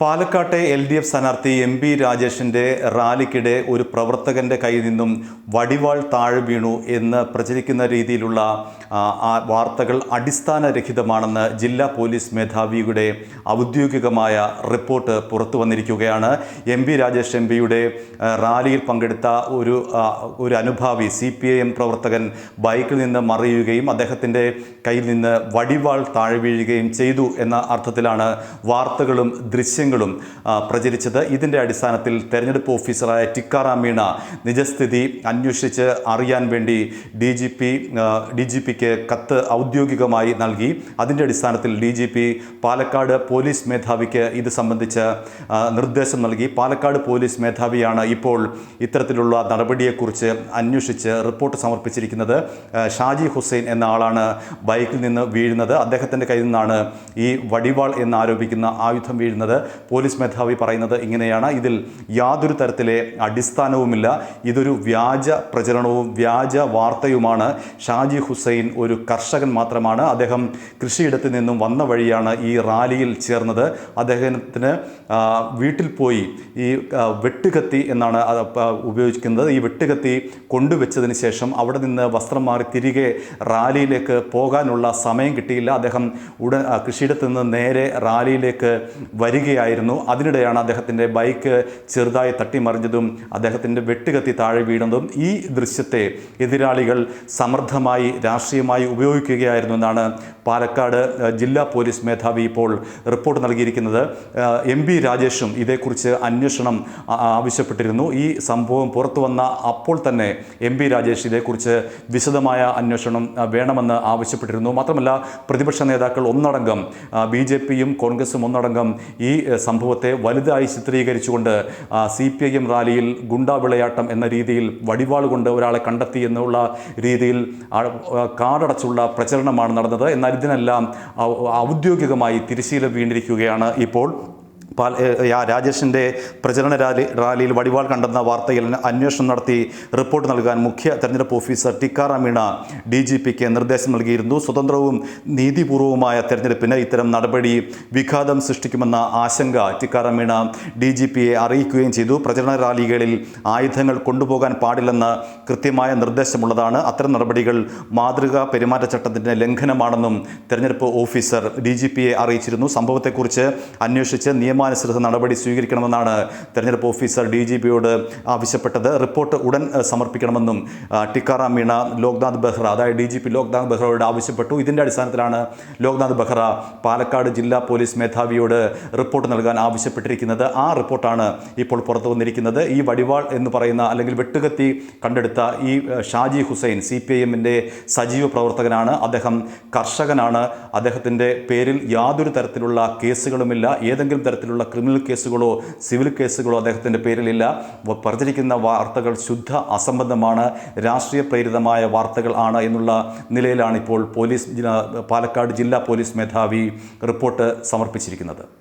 പാലക്കാട്ടെ L D F സ്ഥാനാർത്ഥി M P രാജേഷിന്റെ റാലിക്കിടെ ഒരു പ്രവർത്തകന്റെ കയ്യിൽ നിന്നും വടിവാൾ താഴെ വീണു എന്ന് പ്രചരിക്കുന്ന രീതിയിലുള്ള വാർത്തകൾ അടിസ്ഥാനരഹിതമാണെന്ന് ജില്ലാ പോലീസ് മേധാവിയുടെ ഔദ്യോഗികമായ റിപ്പോർട്ട് പുറത്തു വന്നിരിക്കുകയാണ്. എം പി രാജേഷ് എം പിയുടെ റാലിയിൽ പങ്കെടുത്ത ഒരു ഒരു അനുഭാവി സി പി ഐ എം പ്രവർത്തകൻ ബൈക്കിൽ നിന്ന് മറിയുകയും അദ്ദേഹത്തിന്റെ കയ്യിൽ നിന്ന് വടിവാൾ താഴെ വീഴുകയും ചെയ്തു എന്ന അർത്ഥത്തിലാണ് വാർത്തകളും ദൃശ്യങ്ങളും ആ, പ്രചരിച്ചത്. ഇതിന്റെ അടിസ്ഥാനത്തിൽ തെരഞ്ഞെടുപ്പ് ഓഫീസറായ ടിക്കാറാം മീണ നിജസ്ഥിതി അന്വേഷിച്ച് അറിയാൻ വേണ്ടി D G P D G പിക്ക് കത്ത് ഔദ്യോഗികമായി നൽകി. അതിന്റെ അടിസ്ഥാനത്തിൽ D G P Palakkad police മേധാവിക്ക് ഇത് സംബന്ധിച്ച് നിർദ്ദേശം നൽകി. പാലക്കാട് പോലീസ് മേധാവിയാണ് ഇപ്പോൾ ഇത്തരത്തിലുള്ള നടപടിയെക്കുറിച്ച് അന്വേഷിച്ച് റിപ്പോർട്ട് സമർപ്പിച്ചിരിക്കുന്നത്. ഷാജി ഹുസൈൻ എന്ന ആളാണ് ബൈക്കിൽ നിന്ന് വീഴുന്നത്. അദ്ദേഹത്തിന്റെ കയ്യിൽ നിന്നാണ് ഈ വടിവാൾ എന്ന് ആരോപിക്കുന്ന ആയുധം വീഴുന്നത്. പോലീസ് മേധാവി പറയുന്നത് ഇങ്ങനെയാണ്. ഇതിൽ യാതൊരു തരത്തിലെ അടിസ്ഥാനവുമില്ല. ഇതൊരു വ്യാജ പ്രചരണവും വ്യാജ വാർത്തയുമാണ്. ഷാജി ഹുസൈൻ ഒരു കർഷകൻ മാത്രമാണ്. അദ്ദേഹം കൃഷിയിടത്ത് നിന്നും വന്ന വഴിയാണ് ഈ റാലിയിൽ ചേർന്നത്. അദ്ദേഹത്തിന് വീട്ടിൽ പോയി ഈ വെട്ടുകത്തി എന്നാണ് ഉപയോഗിക്കുന്നത്. ഈ വെട്ടുകത്തി കൊണ്ടുവച്ചതിന് ശേഷം അവിടെ നിന്ന് വസ്ത്രം മാറി തിരികെ റാലിയിലേക്ക് പോകാനുള്ള സമയം കിട്ടിയില്ല. അദ്ദേഹം ഉടൻ കൃഷിയിടത്ത് നിന്ന് നേരെ റാലിയിലേക്ക് വരികയായിരുന്നു അതിനിടെയാണ് അദ്ദേഹത്തിന്റെ ബൈക്ക് ചെറുതായി തട്ടിമറിഞ്ഞതും അദ്ദേഹത്തിന്റെ വെട്ടുകത്തി താഴെ വീണതും ഈ ദൃശ്യത്തെ എതിരാളികൾ സമർത്ഥമായി രാഷ്ട്രീയമായി ഉപയോഗിക്കുകയായിരുന്നു എന്നാണ് പാലക്കാട് ജില്ലാ പോലീസ് മേധാവി ഇപ്പോൾ റിപ്പോർട്ട് നൽകിയിരിക്കുന്നത്. എം പി രാജേഷും ഇതേക്കുറിച്ച് അന്വേഷണം ആവശ്യപ്പെട്ടിരുന്നു. ഈ സംഭവം പുറത്തു വന്ന അപ്പോൾ തന്നെ എം പി രാജേഷ് ഇതേക്കുറിച്ച് വിശദമായ അന്വേഷണം വേണമെന്ന് ആവശ്യപ്പെട്ടിരുന്നു. മാത്രമല്ല പ്രതിപക്ഷ നേതാക്കൾ ഒന്നടങ്കം ബി ജെ പിയും കോൺഗ്രസും ഒന്നടങ്കം ഈ സംഭവത്തെ വലുതായി ചിത്രീകരിച്ചുകൊണ്ട് സി പി ഐ എം റാലിയിൽ ഗുണ്ടാ വിളയാട്ടം എന്ന രീതിയിൽ വടിവാൾ കൊണ്ട് ഒരാളെ കണ്ടെത്തി എന്നുള്ള രീതിയിൽ കാടടച്ചുള്ള പ്രചരണമാണ് നടന്നത്. എന്നാൽ ഇതിനെല്ലാം ഔദ്യോഗികമായി തിരിശീലം വീണ്ടിരിക്കുകയാണ് ഇപ്പോൾ രാജേഷിന്റെ പ്രചരണ റാലി റാലിയിൽ വടിവാൾ കണ്ടെന്ന വാർത്തയിൽ അന്വേഷണം നടത്തി റിപ്പോർട്ട് നൽകാൻ മുഖ്യ തെരഞ്ഞെടുപ്പ് officer Tikkaram Meena D G പിക്ക് നിർദ്ദേശം നൽകിയിരുന്നു. സ്വതന്ത്രവും നീതിപൂർവവുമായ തെരഞ്ഞെടുപ്പിന് ഇത്തരം നടപടി വിഘാതം സൃഷ്ടിക്കുമെന്ന ആശങ്ക ടിക്കാറാം മീണ ഡി ജി പിയെ അറിയിക്കുകയും ചെയ്തു. പ്രചരണ റാലികളിൽ ആയുധങ്ങൾ കൊണ്ടുപോകാൻ പാടില്ലെന്ന് കൃത്യമായ നിർദ്ദേശമുള്ളതാണ്. അത്തരം നടപടികൾ മാതൃകാ പെരുമാറ്റച്ചട്ടത്തിന്റെ ലംഘനമാണെന്നും തെരഞ്ഞെടുപ്പ് ഓഫീസർ ഡി ജി പിയെ അറിയിച്ചിരുന്നു. സംഭവത്തെക്കുറിച്ച് അന്വേഷിച്ച് നിയമാനുസൃത നടപടി സ്വീകരിക്കണമെന്നാണ് തെരഞ്ഞെടുപ്പ് ഓഫീസർ ഡി ജി പിയോട് ആവശ്യപ്പെട്ടത്. റിപ്പോർട്ട് ഉടൻ സമർപ്പിക്കണമെന്നും ടിക്കാറാം മീണ ലോക്നാഥ് ബെഹ്റ അതായത് ഡി ജി പി ലോക്നാഥ് ബെഹ്റയോട് ആവശ്യപ്പെട്ടു. ഇതിന്റെ അടിസ്ഥാനത്തിലാണ് ലോക്നാഥ് ബെഹ്റ പാലക്കാട് ജില്ലാ പോലീസ് മേധാവിയോട് റിപ്പോർട്ട് നൽകാൻ ആവശ്യപ്പെട്ടിരിക്കുന്നത്. ആ റിപ്പോർട്ടാണ് ഇപ്പോൾ പുറത്തു വന്നിരിക്കുന്നത്. ഈ വടിവാൾ എന്ന് പറയുന്ന അല്ലെങ്കിൽ വെട്ടുകത്തി കണ്ടെടുത്ത ഈ Shaji Hussain C P I എമ്മിന്റെ സജീവ പ്രവർത്തകനാണ്. അദ്ദേഹം കർഷകനാണ്. അദ്ദേഹത്തിന്റെ പേരിൽ യാതൊരു തരത്തിലുള്ള കേസുകളുമില്ല. ഏതെങ്കിലും തരത്തിലുള്ള ക്രിമിനൽ കേസുകളോ സിവിൽ കേസുകളോ അദ്ദേഹത്തിന്റെ പേരിലില്ല. പറഞ്ഞിരിക്കുന്ന വാർത്തകൾ ശുദ്ധ അസംബന്ധമാണ്. രാഷ്ട്രീയ പ്രേരിതമായ വാർത്തകൾ ആണ് എന്നുള്ള നിലയിലാണ് ഇപ്പോൾ പോലീസ് പാലക്കാട് ജില്ലാ പോലീസ് മേധാവി റിപ്പോർട്ട് സമർപ്പിച്ചിരിക്കുന്നത്.